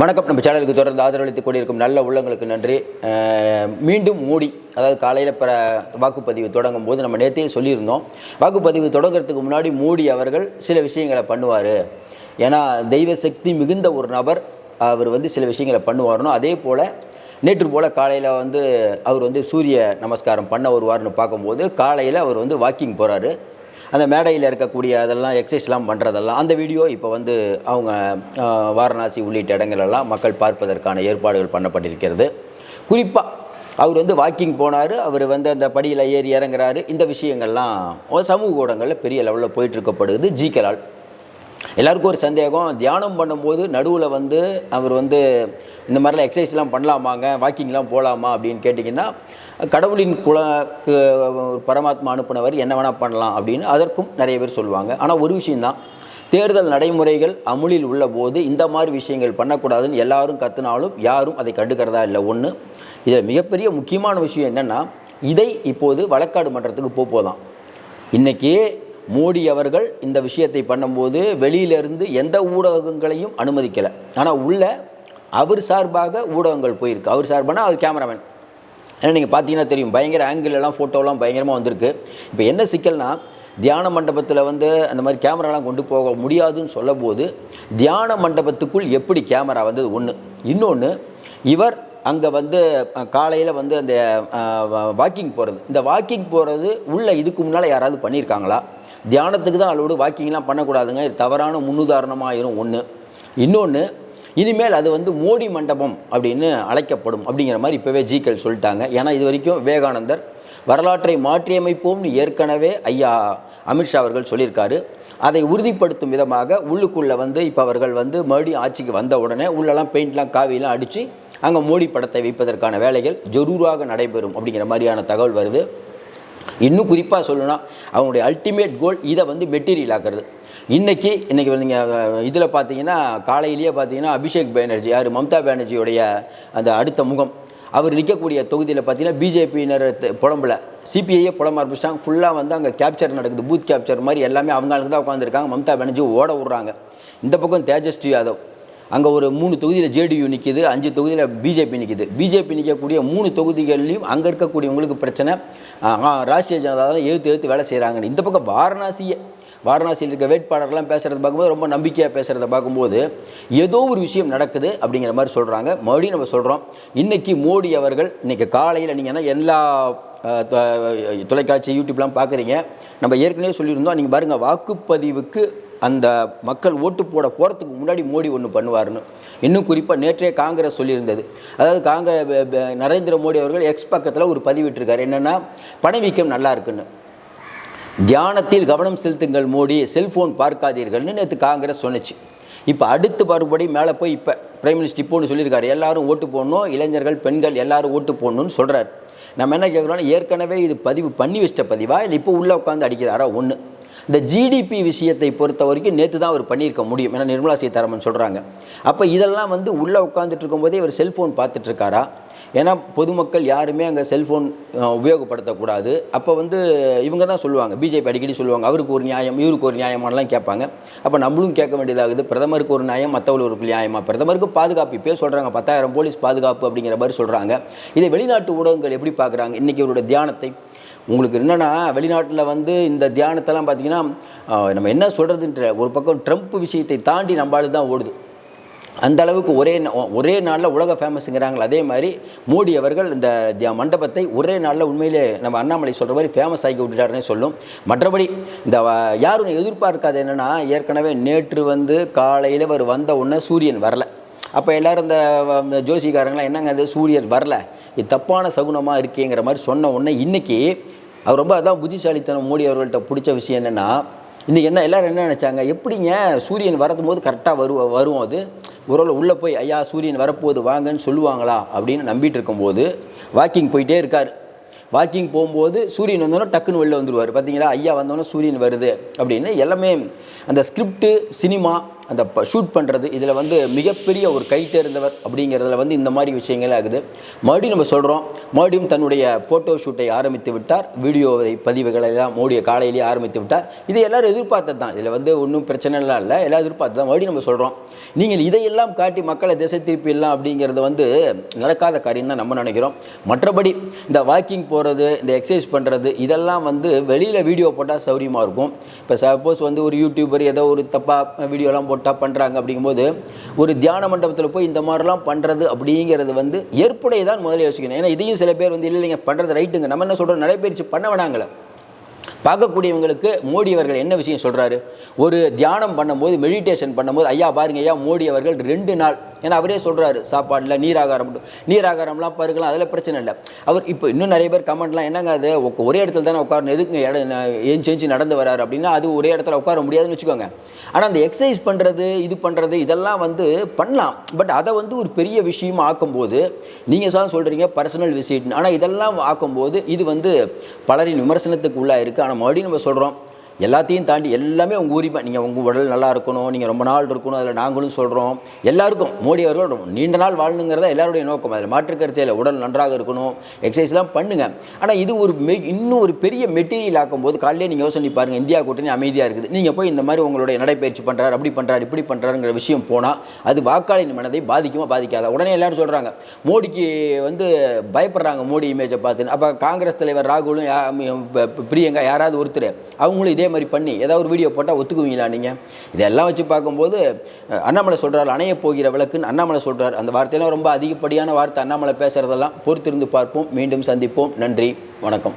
வணக்கம். நம்ம சேனலுக்கு தொடர்ந்து ஆதரவளித்துக் கொண்டிருக்கும் நல்ல உள்ளங்களுக்கு நன்றி. மீண்டும் மோடி அதாவது காலையில் பிற வாக்குப்பதிவு தொடங்கும் போது நம்ம நேற்றே சொல்லியிருந்தோம். வாக்குப்பதிவு தொடங்குறதுக்கு முன்னாடி மோடி அவர்கள் சில விஷயங்களை பண்ணுவார். ஏன்னா தெய்வ சக்தி மிகுந்த ஒரு நபர் அவர் வந்து சில விஷயங்களை பண்ணுவார்னோ அதே போல் நேற்று போல் காலையில் வந்து அவர் வந்து சூரிய நமஸ்காரம் பண்ண வருவார்னு பார்க்கும்போது காலையில் அவர் வந்து வாக்கிங் போகிறாரு அந்த மேடையில் இருக்கக்கூடிய அதெல்லாம் எக்ஸசைஸ்லாம் பண்ணுறதெல்லாம் அந்த வீடியோ இப்போ வந்து அவங்க வாரணாசி உள்ளிட்ட இடங்களெல்லாம் மக்கள் பார்ப்பதற்கான ஏற்பாடுகள் பண்ணப்பட்டிருக்கிறது. குறிப்பாக அவர் வந்து வாக்கிங் போனார் அவர் வந்து அந்த படியில் ஏறி இறங்குறாரு. இந்த விஷயங்கள்லாம் சமூக ஊடகங்களில் பெரிய லெவலில் போயிட்டு இருக்கப்படுது. ஜிகலால் எல்லாருக்கும் ஒரு சந்தேகம். தியானம் பண்ணும்போது நடுவில் வந்து அவர் வந்து இந்த மாதிரிலாம் எக்ஸசைஸ்லாம் பண்ணலாமாங்க? வாக்கிங்லாம் போகலாமா அப்படின்னு கேட்டிங்கன்னா கடவுளின் குலக்கு பரமாத்மா அனுப்பினவர் என்ன வேணால் பண்ணலாம் அப்படின்னு அதற்கும் நிறைய பேர் சொல்லுவாங்க. ஆனால் ஒரு விஷயந்தான் தேர்தல் நடைமுறைகள் அமுலில் உள்ள போது இந்த மாதிரி விஷயங்கள் பண்ணக்கூடாதுன்னு எல்லாரும் கற்றுனாலும் யாரும் அதை கண்டுக்கிறதா இல்லை. ஒன்று இதில் மிகப்பெரிய முக்கியமான விஷயம் என்னென்னா இதை இப்போது வழக்காடு மன்றத்துக்கு போக போதான். மோடி அவர்கள் இந்த விஷயத்தை பண்ணும்போது வெளியிலிருந்து எந்த ஊடகங்களையும் அனுமதிக்கலை. ஆனால் உள்ள அவர் சார்பாக ஊடகங்கள் போயிருக்கு. அவர் சார்பானா அவர் கேமராமேன் ஏன்னா நீங்கள் பார்த்தீங்கன்னா தெரியும் பயங்கர ஆங்கிளெல்லாம் எல்லாம் ஃபோட்டோலாம் பயங்கரமாக வந்திருக்கு. இப்போ என்ன சிக்கல்னா தியான மண்டபத்தில் வந்து அந்த மாதிரி கேமராலாம் கொண்டு போக முடியாதுன்னு சொல்லும்போது தியான மண்டபத்துக்குள் எப்படி கேமரா வந்தது? ஒன்று இன்னொன்று இவர் அங்கே வந்து காலையில் வந்து அந்த வாக்கிங் போகிறது இந்த வாக்கிங் போகிறது உள்ளே இதுக்கு முன்னால் யாராவது பண்ணியிருக்காங்களா தியானத்துக்கு தான் அளவோடு வாக்கிங்லாம் பண்ணக்கூடாதுங்க. இது தவறான முன்னுதாரணமாக ஆயிரும் ஒன்று இன்னொன்று இனிமேல் அது வந்து மோடி மண்டபம் அப்படின்னு அழைக்கப்படும் அப்படிங்கிற மாதிரி இப்போவே ஜிக்கள் சொல்லிட்டாங்க. ஏன்னா இது வரைக்கும் விவேகானந்தர் வரலாற்றை மாற்றியமைப்போம்னு ஏற்கனவே ஐயா அமித்ஷா அவர்கள் சொல்லியிருக்காரு. அதை உறுதிப்படுத்தும் விதமாக உள்ளுக்குள்ளே வந்து இப்போ அவர்கள் வந்து மறுபடியும் ஆட்சிக்கு வந்த உடனே உள்ளெல்லாம் பெயிண்ட்லாம் காவியெல்லாம் அடித்து அங்கே மோடி படத்தை வைப்பதற்கான வேலைகள் ஜரூராக நடைபெறும் அப்படிங்கிற மாதிரியான தகவல் வருது. இன்னும் குறிப்பாக சொல்லணும்னா அவங்களுடைய அல்டிமேட் கோல் இதை வந்து மெட்டீரியல் ஆக்குறது. இன்றைக்கி இன்றைக்கி நீங்கள் இதில் பார்த்தீங்கன்னா காலையிலேயே பார்த்தீங்கன்னா அபிஷேக் பேனர்ஜி யார்? மம்தா பானர்ஜியோடைய அந்த அடுத்த முகம். அவர் நிற்கக்கூடிய தொகுதியில் பார்த்தீங்கன்னா பிஜேபியினர் புலம்புல. சிபிஐயே புலம்ப ஆரம்பிச்சிட்டாங்க. ஃபுல்லாக வந்து அங்கே கேப்சர் நடக்குது. பூத் கேப்சர் மாதிரி எல்லாமே அவங்களுக்கு தான் உட்காந்துருக்காங்க மம்தா பானர்ஜி ஓட விட்றாங்க. இந்த பக்கம் தேஜஸ்வி யாதவ். அங்கே ஒரு மூணு தொகுதியில் ஜேடியு நிற்கிது அஞ்சு தொகுதியில் பிஜேபி நிற்கிது பிஜேபி நிற்கக்கூடிய மூணு தொகுதிகள்லையும் அங்கே இருக்கக்கூடியவங்களுக்கு பிரச்சனை. ஆ, ராஷ்ட்ரிய ஜனதா தான் எழுத்து எழுத்து வேலை செய்கிறாங்கன்னு இந்த பக்கம் வாரணாசியை. வாரணாசியில் இருக்க வேட்பாளர்லாம் பேசுகிறத பார்க்கும்போது ரொம்ப நம்பிக்கையாக பேசுகிறத பார்க்கும்போது ஏதோ ஒரு விஷயம் நடக்குது அப்படிங்கிற மாதிரி சொல்கிறாங்க மறுபடியும் நம்ம சொல்கிறோம் இன்றைக்கி மோடி அவர்கள் இன்றைக்கி காலையில் நீங்கள் எல்லா தொலைக்காட்சி யூடியூப்லாம் பார்க்குறீங்க. நம்ம ஏற்கனவே சொல்லியிருந்தோம் நீங்கள் பாருங்கள் வாக்குப்பதிவுக்கு அந்த மக்கள் ஓட்டு போட போகிறதுக்கு முன்னாடி மோடி ஒன்று பண்ணுவார்னு இன்னும் குறிப்பாக நேற்றே காங்கிரஸ் சொல்லியிருந்தது. அதாவது காங்கிரஸ் நரேந்திர மோடி அவர்கள் எக்ஸ் பக்கத்தில் ஒரு பதிவிட்டிருக்காரு. என்னென்னா பணவீக்கம் நல்லா இருக்குன்னு. தியானத்தில் கவனம் செலுத்துங்கள் மோடி செல்போன் பார்க்காதீர்கள்னு நேற்று காங்கிரஸ் சொன்னுச்சு. இப்போ அடுத்து மறுபடி மேலே போய் இப்போ பிரைம் மினிஸ்டர் இப்போன்னு சொல்லியிருக்காரு. எல்லாரும் ஓட்டு போடணும் இளைஞர்கள் பெண்கள் எல்லாரும் ஓட்டு போடணும்னு சொல்கிறார் நம்ம என்ன கேட்குறோம்னா ஏற்கனவே இது பதிவு பண்ணி வச்சிட்ட பதிவா? இல்லை இப்போ உள்ளே உட்காந்து அடிக்கிறாரா? ஒன்று இந்த ஜிடிபி விஷயத்தை பொறுத்த வரைக்கும் நேற்று தான் அவர் பண்ணியிருக்க முடியும். ஏன்னா நிர்மலா சீதாராமன் சொல்கிறாங்க அப்போ இதெல்லாம் வந்து உள்ளே உட்காந்துட்டு இருக்கும்போதே இவர் செல்ஃபோன் பார்த்துட்ருக்காரா ஏன்னா பொதுமக்கள் யாருமே அங்கே செல்ஃபோன் உபயோகப்படுத்தக்கூடாது. அப்போ வந்து இவங்க தான் சொல்லுவாங்க. பிஜேபி அடிக்கடி சொல்லுவாங்க. அவருக்கு ஒரு நியாயம் இவருக்கு ஒரு நியாயமானலாம் கேட்பாங்க. அப்போ நம்மளும் கேட்க வேண்டியதாகுது. பிரதமருக்கு ஒரு நியாயம் மற்றவர்களுக்கு நியாயமாக பிரதமருக்கு பாதுகாப்பு. இப்போயே சொல்கிறாங்க பத்தாயிரம் போலீஸ் பாதுகாப்பு அப்படிங்கிற மாதிரி சொல்கிறாங்க இதை வெளிநாட்டு ஊடகங்கள் எப்படி பார்க்குறாங்க? இன்றைக்கி இவருடைய தியானத்தை உங்களுக்கு என்னென்னா வெளிநாட்டில் வந்து இந்த தியானத்தெல்லாம் பார்த்தீங்கன்னா நம்ம என்ன சொல்கிறதுன்ற ஒரு பக்கம் ட்ரம்ப் விஷயத்தை தாண்டி நம்மளால் தான் ஓடுது. அந்த அளவுக்கு ஒரே ஒரே நாளில் உலக ஃபேமஸுங்கிறாங்களே அதே மாதிரி மோடி அவர்கள் இந்த தியா- மண்டபத்தை ஒரே நாளில் உண்மையிலே நம்ம அண்ணாமலை சொல்கிற மாதிரி ஃபேமஸ் ஆக்கி விட்டுட்டாருன்னே சொல்லும். மற்றபடி இந்த யாரும் எதிர்பார்க்காது என்னென்னா ஏற்கனவே நேற்று வந்து காலையில் அவர் வந்த உடனே சூரியன் வரலை. அப்போ எல்லாரும் இந்த வ- ஜோசிக்காரங்களாம் என்னங்க அது? சூரியன் வரல. இது தப்பான சகுனமாக இருக்கேங்கிற மாதிரி சொன்ன உடனே இன்னைக்கு அவர் ரொம்ப அதான் புத்திசாலித்தனம் மோடி அவர்கள்ட்ட பிடிச்ச விஷயம் என்னென்னா இன்றைக்கி என்ன எல்லோரும் என்ன நினச்சாங்க? எப்படிங்க சூரியன் வரதும் போது கரெக்டாக வரு வரும் அது? ஒருவேளை உள்ளே போய் ஐயா சூரியன் வரப்போகுது வாங்கன்னு சொல்லுவாங்களா? அப்படின்னு நம்பிட்டு இருக்கும்போது வாக்கிங் போயிட்டே இருக்கார். வாக்கிங் போகும்போது சூரியன் வந்தோன்னே டக்குன்னு வெளில வந்துடுவார் பார்த்தீங்களா ஐயா வந்தோன்னே சூரியன் வருது. அப்படின்னு எல்லாமே அந்த ஸ்கிரிப்டு சினிமா அந்த ஷூட் பண்ணுறது இதில் வந்து மிகப்பெரிய ஒரு கை தேர்ந்தவர் அப்படிங்கிறதுல வந்து இந்த மாதிரி விஷயங்கள் ஆகுது. மறுபடியும் நம்ம சொல்கிறோம் மறுபடியும் தன்னுடைய ஃபோட்டோ ஷூட்டை ஆரம்பித்து விட்டார். வீடியோவை பதிவுகளை எல்லாம் மோடிய காலையிலேயே ஆரம்பித்து விட்டார். இதை எல்லோரும் எதிர்பார்த்தது தான். இதில் வந்து ஒன்றும் பிரச்சனைலாம் இல்லை. எல்லாம் எதிர்பார்த்து தான். மறுபடியும் நம்ம சொல்கிறோம் நீங்கள் இதையெல்லாம் காட்டி மக்களை திசை திருப்பிடலாம் அப்படிங்கிறது வந்து நடக்காத காரியம் தான் நம்ம நினைக்கிறோம். மற்றபடி இந்த வாக்கிங் போகிறது இந்த எக்ஸசைஸ் பண்ணுறது இதெல்லாம் வந்து வெளியில் வீடியோ போட்டால் சௌரியமாக இருக்கும். இப்போ சப்போஸ் வந்து ஒரு யூடியூபர் ஏதோ ஒரு தப்பாக வீடியோலாம் போட்டு போட்டால் பண்ணுறாங்க அப்படிங்கும்போது ஒரு தியான மண்டபத்தில் போய் இந்த மாதிரிலாம் பண்ணுறது அப்படிங்கிறது வந்து ஏற்புடைய தான் முதல்ல யோசிக்கணும். ஏன்னா இதையும் சில பேர் வந்து இல்லை இல்லைங்க பண்ணுறது ரைட்டுங்க. நம்ம என்ன சொல்கிறோம் நடைபயிற்சி பண்ண வேணாங்களே பார்க்கக்கூடியவங்களுக்கு மோடி அவர்கள் என்ன விஷயம் சொல்கிறாரு ஒரு தியானம் பண்ணும்போது மெடிடேஷன் பண்ணும்போது ஐயா பாருங்க ஐயா மோடி அவர்கள் ரெண்டு நாள் ஏன்னா அவரே சொல்கிறாரு சாப்பாடில் நீராகாரம் நீராகாரம்லாம் பருக்கலாம் அதில் பிரச்சனை இல்லை. அவர் இப்போ இன்னும் நிறைய பேர் கமெண்ட்லாம் என்னங்க அது? ஒரே இடத்துல தானே உட்காரணும். எதுக்கு இடம் ஏஞ்சி ஏஞ்சி நடந்து வராரு அப்படின்னா அது ஒரே இடத்துல உட்கார முடியாதுன்னு வச்சுக்கோங்க. ஆனால் அந்த எக்ஸசைஸ் பண்ணுறது இது பண்ணுறது இதெல்லாம் வந்து பண்ணலாம். பட் அதை வந்து ஒரு பெரிய விஷயமா ஆக்கும்போது நீங்கள் தான் சொல்கிறீங்க பர்சனல் விசிட் ஆனால் இதெல்லாம் ஆக்கும்போது இது வந்து பலரின் விமர்சனத்துக்கு உள்ளாக இருக்குது ஆனால் மறுபடியும் நம்ம சொல்கிறோம் எல்லாத்தையும் தாண்டி எல்லாமே உங்கள் உரிமை. நீங்கள் உங்கள் உடல் நல்லா இருக்கணும் நீங்கள் ரொம்ப நாள் இருக்கணும் அதில் நாங்களும் சொல்கிறோம் எல்லாருக்கும் மோடி அவர்கள் நீண்ட நாள் வாழணுங்கிறத எல்லாருடைய நோக்கம். அதில் மாற்று கருத்தே உடல் நன்றாக இருக்கணும் எக்ஸசைஸ்லாம் பண்ணுங்கள் ஆனால் இது ஒரு மெ இன்னும் ஒரு பெரிய மெட்டீரியல் ஆக்கும்போது காலையிலே நீங்கள் யோசனை பாருங்கள் இந்தியா கூட்டணி அமைதியாக இருக்குது. நீங்கள் போய் இந்த மாதிரி உங்களுடைய நடைப்பயிற்சி பண்ணுறாரு அப்படி பண்ணுறாரு இப்படி பண்ணுறாருங்கிற விஷயம் போனால் அது வாக்காளின் மனதை பாதிக்குமா பாதிக்காதா? உடனே எல்லாரும் சொல்கிறாங்க மோடிக்கு வந்து பயப்படுறாங்க மோடி இமேஜை பார்த்துன்னு. அப்போ காங்கிரஸ் தலைவர் ராகுலும் யா- பிரியங்கா யாராவது ஒருத்தர் அவங்களும் இதே மாதிரி பண்ணி ஏதாவது ஒரு வீடியோ போட்டால் ஒத்துக்குவீங்களா நீங்கள் இதெல்லாம் வச்சு பார்க்கும்போது அண்ணாமலை சொல்கிறார் அணைய போகிற விளக்குன்னு அண்ணாமலை சொல்கிறார் அந்த வார்த்தையெல்லாம் ரொம்ப அதிகப்படியான வார்த்தை அண்ணாமலை பேசுகிறதெல்லாம் பொறுத்திருந்து பார்ப்போம். மீண்டும் சந்திப்போம். நன்றி. வணக்கம்.